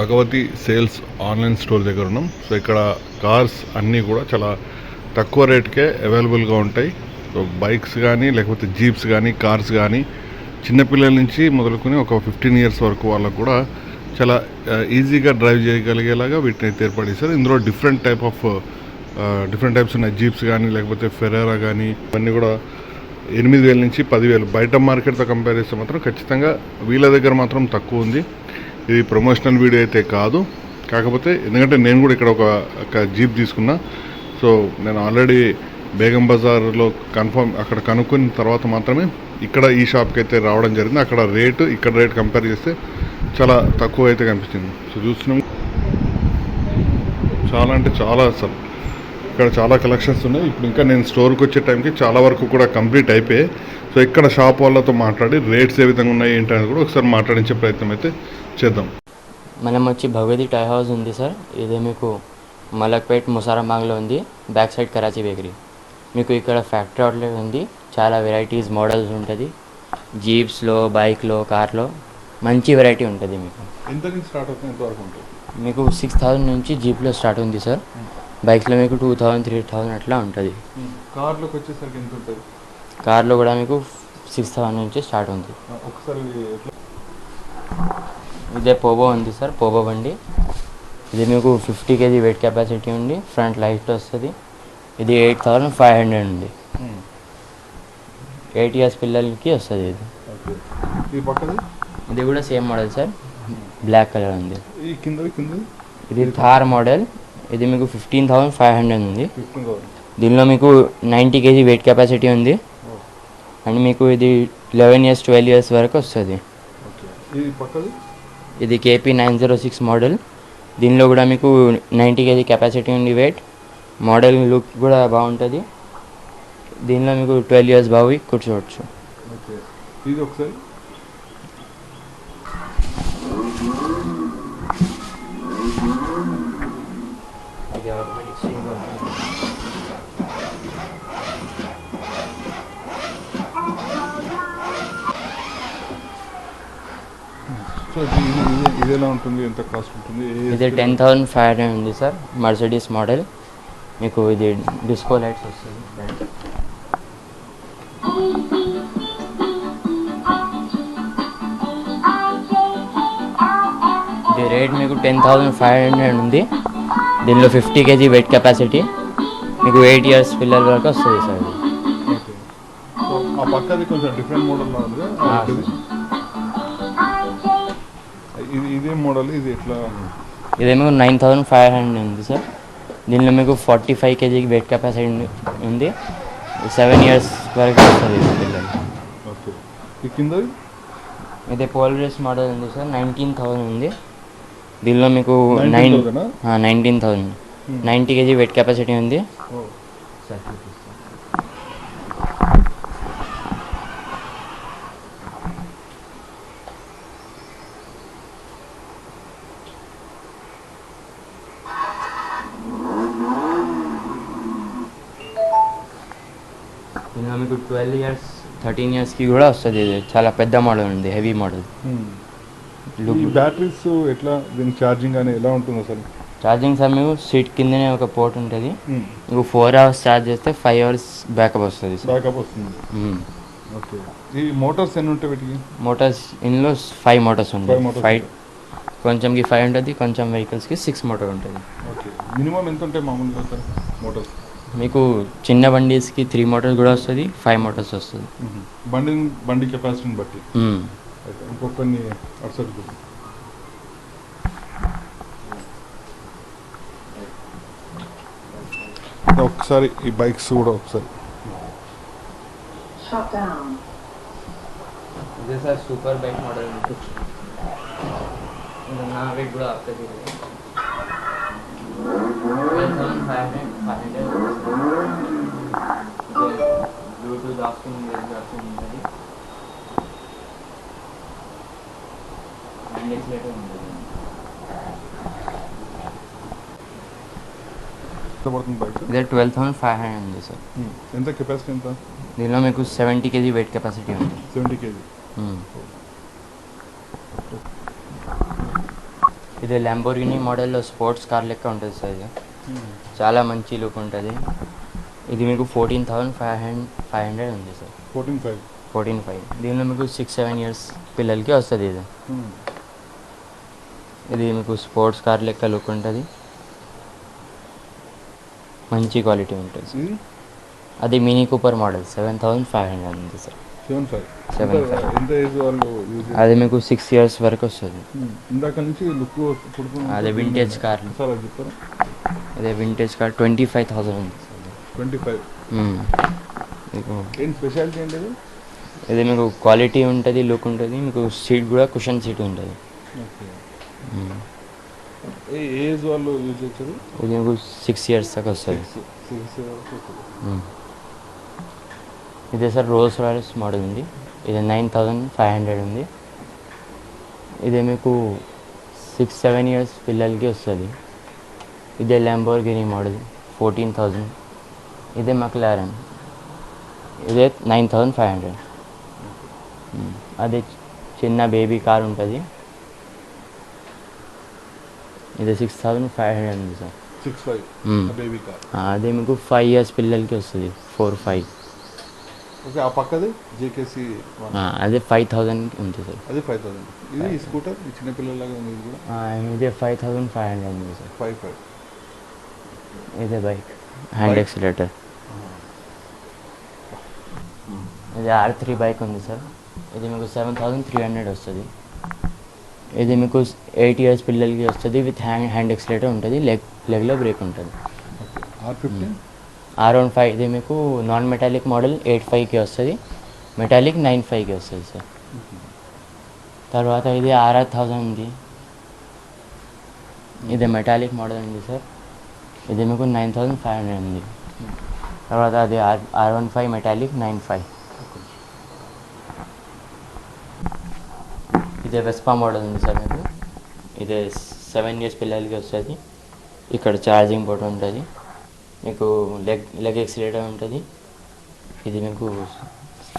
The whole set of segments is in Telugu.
భగవతి సేల్స్ ఆన్లైన్ స్టోర్ దగ్గర ఉన్నాం. సో ఇక్కడ కార్స్ అన్నీ కూడా చాలా తక్కువ రేట్కే అవైలబుల్గా ఉంటాయి. సో బైక్స్ కానీ లేకపోతే జీప్స్ కానీ కార్స్ కానీ చిన్నపిల్లల నుంచి మొదలుకొని ఒక ఫిఫ్టీన్ ఇయర్స్ వరకు వాళ్ళకు కూడా చాలా ఈజీగా డ్రైవ్ చేయగలిగేలాగా వీటిని అయితే ఏర్పాటు చేశారు ఇందులో different type of different types ఉన్నాయి. జీప్స్ కానీ లేకపోతే ఫెరారా కానీ ఇవన్నీ కూడా ఎనిమిది వేల నుంచి పదివేలు. బయట మార్కెట్తో కంపేర్ చేస్తే మాత్రం ఖచ్చితంగా వీళ్ళ దగ్గర మాత్రం తక్కువ ఉంది. ఇది ప్రమోషనల్ వీడియో అయితే కాదు. కాకపోతే ఎందుకంటే నేను కూడా ఇక్కడ ఒక ఒక జీప్ తీసుకున్నా. సో నేను ఆల్రెడీ బేగం బజార్లో కన్ఫర్మ్ అక్కడ కనుక్కున్న తర్వాత మాత్రమే ఇక్కడ ఈ షాప్కి అయితే రావడం జరిగింది. అక్కడ రేటు ఇక్కడ రేట్ కంపేర్ చేస్తే చాలా తక్కువ అయితే కనిపించింది సో చూస్తున్నాం. చాలా అంటే చాలా అసలు. ఇక్కడ చాలా కలెక్షన్స్ ఉన్నాయి. ఇప్పుడు ఇంకా నేను స్టోర్కి వచ్చే టైంకి చాలా వరకు కూడా కంప్లీట్ అయిపోయాయి. సో ఇక్కడ షాప్ వాళ్ళతో మాట్లాడి రేట్స్ ఏ విధంగా ఉన్నాయి ఏంటి అనేది కూడా ఒకసారి మాట్లాడించే ప్రయత్నం అయితే చేద్దాం. మనం వచ్చి భగవతి టై హౌస్ ఉంది సార్. ఇది మీకు మలక్పేట్ ముసారాబాగ్లో ఉంది. Back side Karachi bakery. మీకు ఇక్కడ ఫ్యాక్టరీ అవుట్లెట్ ఉంది. చాలా వెరైటీస్ మోడల్స్ ఉంటుంది. జీప్స్లో బైక్లో కార్లో మంచి వెరైటీ ఉంటుంది మీకు. ఎంత నుంచి స్టార్ట్ అవుతుంది? ఎంతవరకు ఉంటుంది? మీకు సిక్స్ థౌజండ్ నుంచి జీప్లో స్టార్ట్ ఉంది సార్. బైక్స్లో మీకు టూ థౌజండ్ త్రీ థౌజండ్ అట్లా ఉంటుంది. కార్లోకి వచ్చేసరికి ఎంత ఉంటుంది? కార్లో కూడా మీకు సిక్స్ థౌజండ్ నుంచి స్టార్ట్ ఉంది. ఒకసారి ఇదే పోబో ఉంది సార్ పోబో బండి. ఇది మీకు ఫిఫ్టీ కేజీ వెయిట్ కెపాసిటీ ఉంది ఫ్రంట్ లైట్ వస్తుంది. ఇది ఎయిట్ థౌజండ్ ఫైవ్ హండ్రెడ్ ఉంది. ఎయిట్ ఇయర్స్ పిల్లలకి వస్తుంది ఇది. ఇది కూడా same model sir black colour ఉంది. ఇది థార్ మోడల్ ఇది మీకు ఫిఫ్టీన్ థౌసండ్ ఫైవ్ హండ్రెడ్ ఉంది. దీనిలో మీకు నైంటీ కేజీ వెయిట్ కెపాసిటీ ఉంది. అండ్ మీకు ఇది లెవెన్ ఇయర్స్ ట్వెల్వ్ ఇయర్స్ వరకు వస్తుంది. ఇది KP nine zero six model. దీనిలో కూడా మీకు నైంటీ కేజీ కెపాసిటీ ఉంది వెయిట్. మోడల్ లుక్ కూడా బాగుంటుంది. దీనిలో మీకు ట్వెల్వ్ ఇయర్స్ బావి కూర్చోవచ్చు. ఇది ఉంటుంది? ఎంత కాస్ట్ ఉంటుంది? టెన్ థౌసండ్ ఫైవ్ హండ్రెడ్ ఉంది సార్ మర్సిడీస్ మోడల్ మీకు ఇది డిస్కో లైట్స్ వస్తుంది. ఇది రేట్ మీకు టెన్ థౌసండ్ ఫైవ్ హండ్రెడ్ ఉంది. దీనిలో ఫిఫ్టీ కేజీ వెయిట్ కెపాసిటీ మీకు ఎయిట్ ఇయర్స్ పిల్లల వరకు వస్తుంది సార్ పక్కది కొంచెం డిఫరెంట్ ఆ, ఇది ఇది మోడల్ ఇది ఎట్లా? ఇదేమో నైన్ థౌసండ్ ఫైవ్ హండ్రెడ్ ఉంది సార్. దీనిలో మీకు forty five KG weight capacity ఉంది సెవెన్ ఇయర్స్ వరకు వస్తుంది పిల్లలు కిందది? ఇది పోలరీస్ మోడల్ ఉంది సార్. నైన్టీన్ థౌసండ్ ఉంది. దీనిలో మీకు nine 19,000 nineteen thousand. Ninety KG weight capacity ఉంది. మీకు ట్వెల్వ్ ఇయర్స్ థర్టీన్ ఇయర్స్కి కూడా వస్తుంది. ఇది చాలా పెద్ద మోడల్ ఉంది హెవీ మోడల్ లుక్ ఈ బ్యాటరీస్ ఎట్లా దీని ఛార్జింగ్ అని ఎలా ఉంటుంది అసలు? ఛార్జింగ్ సార్ మీకు సీట్ కిందనే ఒక పోర్ట్ ఉంటుంది. మీకు ఫోర్ అవర్స్ ఛార్జ్ చేస్తే ఫైవ్ అవర్స్ బ్యాకప్ వస్తుంది బ్యాకప్ వస్తుంది. ఓకే ఈ మోటార్స్ ఎన్ని ఉంటాయి వీటికి? మోటార్స్ ఇందులో ఫైవ్ మోటార్స్ ఉంటాయి. ఫైవ్ కొంచెంకి ఫైవ్ ఉంటుంది కొంచెం వెహికల్స్కి సిక్స్ మోటార్ ఉంటుంది. ఓకే మినిమం ఎంత ఉంటాయి మామూలుగా సార్ మోటార్స్ మీకు చిన్న బండీస్కి త్రీ మోటార్స్ కూడా వస్తుంది ఫైవ్ మోటార్స్ వస్తుంది. బండి బండి కెపాసిటీని బట్టి. ఇంకొకరిని ఒకసారి ఈ బైక్స్ కూడా ఒకసారి. ఇదే సార్ సూపర్ బైక్ మోడల్ నా వెయిట్ కూడా వస్తుంది బ్లూటూత్ ఆప్షన్ ఉంటుంది? ఇదే ట్వెల్వ్ థౌసండ్ ఫైవ్ హండ్రెడ్ ఉంది సార్. ఎంత కెపాసిటీ ఎంత? దీనిలో మీకు సెవెంటీ కేజీ వెయిట్ కెపాసిటీ ఉంది. Seventy KG. ఇది ల్యాంబోర్గిని మోడల్లో స్పోర్ట్స్ కార్ లెక్క ఉంటుంది సార్ ఇది. చాలా మంచి లుక్ ఉంటుంది. ఇది మీకు fourteen thousand five hundred five hundred ఉంది sir fourteen five fourteen five దీనిలో మీకు సిక్స్ సెవెన్ ఇయర్స్ పిల్లలకి వస్తుంది ఇది. ఇది మీకు స్పోర్ట్స్ కార్ లెక్క లుక్ ఉంటుంది. మంచి క్వాలిటీ ఉంటుంది అది mini Cooper model seven thousand five hundred ఉంది సార్ సెవెన్ ఫైవ్ వాళ్ళు యూజ్ అది మీకు సిక్స్ ఇయర్స్ వరకు వస్తుంది. ఇందాక నుంచి లుక్ అదే వింటేజ్ కార్ అది vintage car twenty five thousand ఉంది ట్వంటీ ఫైవ్ మ్మ్. మీకు ఏం స్పెషాలిటీ ఏంటి ఇది? ఇది మీకు క్వాలిటీ ఉంటుంది లుక్ ఉంటుంది మీకు సీట్ కూడా కుషన్ సీట్ ఉంటుంది. ఏజ్ వాళ్ళు యూజ్ చేస్తారు? ఇది మీకు సిక్స్ ఇయర్స్ దాకా వస్తుంది. మ్మ్. ఇదే సార్ రోల్స్ రాయల్స్ మోడల్ ఉంది. ఇది నైన్ థౌజండ్ ఫైవ్ హండ్రెడ్ ఉంది. ఇదే మీకు సిక్స్ సెవెన్ ఇయర్స్ పిల్లలకి వస్తుంది. ఇదే ల్యాంబోర్గిని మోడల్ ఫోర్టీన్ థౌజండ్ ఇదే మక్లారన్ ఇదే నైన్ థౌజండ్ ఫైవ్ హండ్రెడ్ అదే చిన్న బేబీ కార్ ఉంటుంది. ఇదే సిక్స్ థౌజండ్ ఫైవ్ హండ్రెడ్ ఉంది sir six five. Baby car అదే మీకు ఫైవ్ ఇయర్స్ పిల్లలకి వస్తుంది. ఫోర్ ఫైవ్ ఓకే ఆ పక్కది జేకేసి అదే ఫైవ్ థౌజండ్ ఉంది సార్ అది ఫైవ్ థౌసండ్ ఇది స్కూటర్ చిన్న పిల్లలాగా ఉంది ఇది కూడా? ఇదే ఫైవ్ థౌజండ్ ఫైవ్ హండ్రెడ్ ఉంది సార్ ఫైవ్ ఫైవ్ ఇదే బైక్ హ్యాండ్? ఎక్సిలేటర్ ఇది ఆర్ త్రీ బైక్ ఉంది సార్ ఇది మీకు సెవెన్ థౌజండ్ త్రీ హండ్రెడ్ వస్తుంది. ఇది మీకు ఎయిట్ ఇయర్స్ పిల్లలకి వస్తుంది విత్ హ్యాండ్ హ్యాండ్ ఎక్సిలేటర్ ఉంటుంది లెగ్ లెగ్లో బ్రేక్ ఉంటుంది. ఆర్ వన్ ఫైవ్ ఇది మీకు నాన్ మెటాలిక్ మోడల్ ఎయిట్ ఫైవ్కి వస్తుంది. మెటాలిక్ నైన్ ఫైవ్కి వస్తుంది సార్ తర్వాత ఇది ఆర్ఆర్ థౌజండ్ ఉంది. ఇది మెటాలిక్ మోడల్ ఉంది సార్ ఇది మీకు నైన్ థౌజండ్ ఫైవ్ హండ్రెడ్ ఉంది. తర్వాత అది R R one five metallic nine five ఇదే వెస్పా మోడల్ ఉంది సార్ మీకు. ఇదే సెవెన్ ఇయర్స్ పిల్లలకి వస్తుంది. ఇక్కడ ఛార్జింగ్ పోర్ట్ ఉంటుంది. మీకు లెగ్ లెగ్ ఎక్సిలేటర్ ఉంటుంది. ఇది మీకు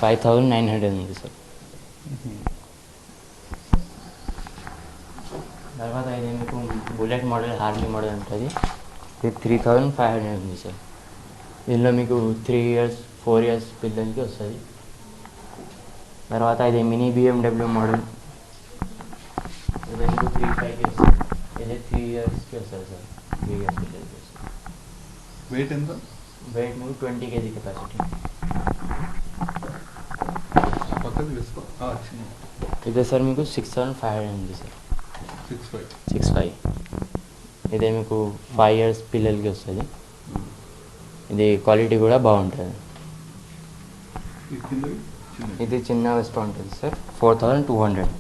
ఫైవ్ థౌజండ్ నైన్ హండ్రెడ్ ఉంది సార్. తర్వాత ఇది మీకు బుల్లెట్ మోడల్ హార్లీ మోడల్ ఉంటుంది. ఇది త్రీ థౌజండ్ ఫైవ్ హండ్రెడ్ ఉంది సార్. దీనిలో మీకు త్రీ ఇయర్స్ ఫోర్ ఇయర్స్ పిల్లలకి వస్తుంది. తర్వాత ఇది మినీ బిఎండబ్ల్యూ మోడల్ ఇది మీకు త్రీ ఫైవ్కి వస్తుంది ఇది త్రీ ఇయర్స్కి వస్తుంది సార్. త్రీ ఇయర్స్ పిల్లలకి వస్తుంది. వెయిట్ ఎంత? వెయిట్ మీకు ట్వంటీ కేజీ కెపాసిటీ ఆ పక్కది వేసుకో చిన్న. ఇదే సార్ మీకు సిక్స్ థౌసండ్ ఫైవ్ హండ్రెడ్ ఉంది sir. Six five six five ఇదే మీకు ఫైవ్ ఇయర్స్ పిల్లలకి వస్తుంది. ఇది క్వాలిటీ కూడా బాగుంటుంది. ఇది చిన్న వెస్ట్ ఉంటుంది sir. Four thousand two hundred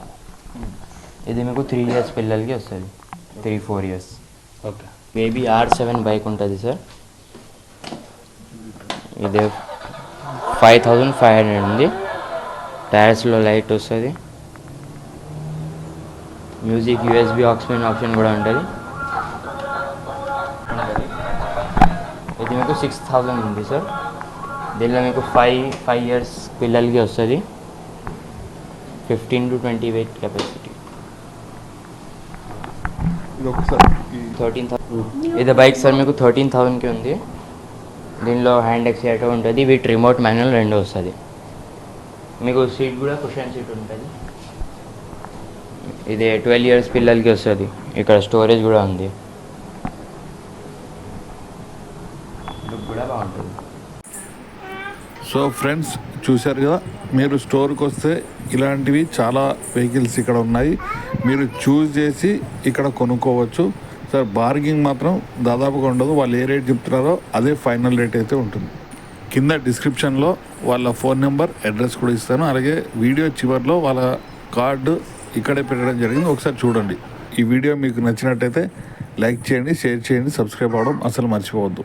ఇది మీకు త్రీ ఇయర్స్ పిల్లలకి వస్తుంది. Three four years okay. Maybe R seven bike ఉంటుంది సార్. ఇది ఫైవ్ థౌజండ్ ఫైవ్ హండ్రెడ్ ఉంది. టైర్స్లో లైట్ వస్తుంది. మ్యూజిక్ యూఎస్బి ఆక్సిజన్ ఆప్షన్ కూడా ఉంటుంది. సిక్స్ థౌజండ్ ఉంది సార్ దీనిలో మీకు ఫైవ్ ఫైవ్ ఇయర్స్ పిల్లలకి వస్తుంది. Fifteen to twenty weight capacity thirteen thousand ఇది బైక్ సార్ మీకు థర్టీన్ థౌసండ్కి ఉంది. దీనిలో హ్యాండ్ ఎక్సిలేటర్ ఉంటుంది? విత్ రిమోట్ మాన్యువల్ రెండు వస్తుంది. మీకు సీట్ కూడా కుషన్ సీట్ ఉంటుంది. ఇది ట్వెల్వ్ ఇయర్స్ పిల్లలకి వస్తుంది. ఇక్కడ స్టోరేజ్ కూడా ఉంది లుక్ కూడా బాగుంటుంది సో ఫ్రెండ్స్ చూశారు కదా? మీరు స్టోర్కి వస్తే ఇలాంటివి చాలా వెహికల్స్ ఇక్కడ ఉన్నాయి. మీరు చూస్ చేసి ఇక్కడ కొనుక్కోవచ్చు. సార్ బార్గింగ్ మాత్రం దాదాపుగా ఉండదు. వాళ్ళు ఏ రేట్ చెప్తున్నారో అదే ఫైనల్ రేట్ అయితే ఉంటుంది. కింద డిస్క్రిప్షన్లో వాళ్ళ ఫోన్ నెంబర్ అడ్రస్ కూడా ఇస్తాను. అలాగే వీడియో చివరిలో వాళ్ళ కార్డు ఇక్కడే పెట్టడం జరిగింది. ఒకసారి చూడండి. ఈ వీడియో మీకు నచ్చినట్టయితే లైక్ చేయండి షేర్ చేయండి సబ్స్క్రైబ్ అవ్వడం అసలు మర్చిపోవద్దు.